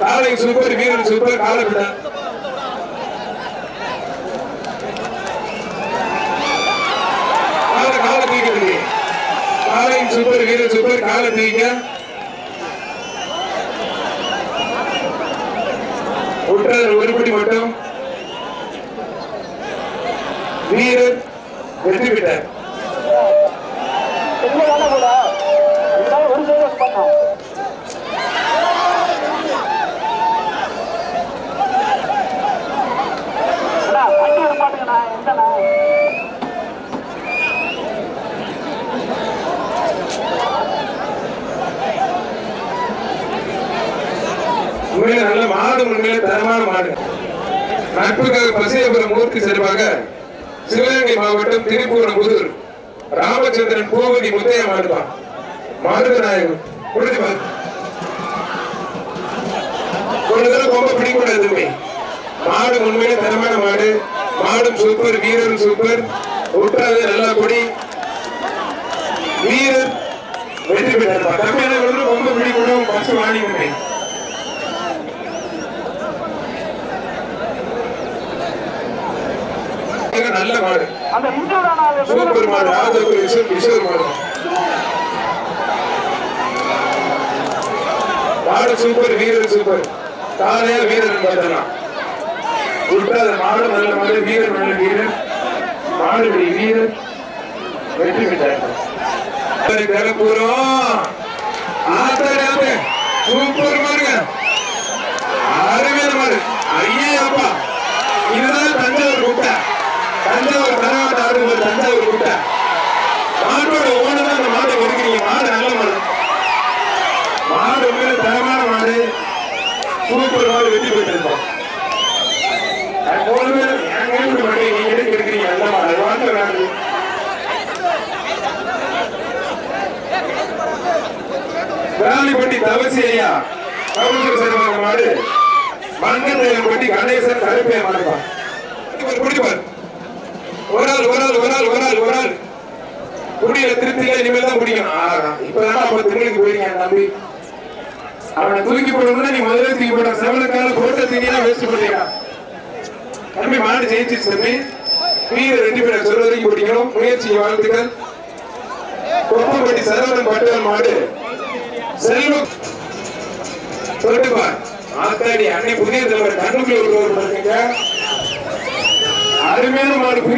காலை சூப்பர் வீரன் சூப்பர் காலை விட காலை காலை தூக்கிறது காலை சூப்பர் வீரன் சூப்பர் காலை தூக்க ஒற்றாத ஒருபடி மட்டும். வீரர் வெற்றி பெற்றார். உண்மையில நல்ல மாடு உண்மையில தரமான மாடு. நட்புக்காக பசியபுரம் மூர்த்தி சார்பாக சிவகங்கை மாவட்டம் திருப்பூரம்புதூர் ராமச்சந்திரன் பூவதி முத்தைய மாடுவான் மாடுநாயகம் கொடுத்து ஒரு தடவை ரொம்ப பிடிக்கூடாது எதுவுமே மாடு உண்மையிலே தரமான மாடு. மாடும் சூப்பர் வீரரும் சூப்பர் ஒட்டாது நல்லா கொடி. வீரர் வெற்றி பெற்றார். தம்பியான ரொம்ப பிடிக்கூடும் பசு வாணி உண்மை. நல்ல மாடு. சூப்பர் மாடு. ராஜகுரு விஷயம் மாடு. மாடு சூப்பர் வீரர் சூப்பர். காலையா வீரர் பார்த்தலாம் உட்காத மாடு நல்ல மாடு வீரர் நல்ல வீரர். மாடுபடி வீரர். வெற்றி பெற்றார். ஆத்தாடி சூப்பர் மாடுங்க மாடு தரமான மாடு சூப்பர் மாடு வெற்றி பெற்றிருக்கோம் அது மூணு பேர் நல்ல மாடு வாங்க வேண்டு தவசி ஐயா கவுன்சிலர் சார்பாக மாடு கணேசன் மாடுப்பா. ஒரு ஆள் ஒரு ஆள் ஒரு ஆள் ஒரு ஆள் ஒரு ஆள். குடியில திருப்தியில இனிமேல் தான் குடிக்கணும். இப்பதான் நம்ம திருமணிக்கு போயிருங்க நம்பி அவனை தூக்கி போடணும்னா நீ முதல்ல தூக்கி போட செவனுக்கால போட்ட தீனியா வேஸ்ட் பண்ணியா? தம்பி மாடு ஜெயிச்சிருச்சு தம்பி. வீர ரெண்டு பேரை சொல்ல வரைக்கும் பிடிக்கணும். முயற்சி வாழ்த்துக்கள். கொப்பம்பட்டி சரவணன் பட்டுவல் மாடு. செல்வம். சொல்லுப்பா. ஆத்தாடி அன்னை புதிய தலைவர் கண்ணுக்குள்ள ஒரு அருமையான மாடு புதிய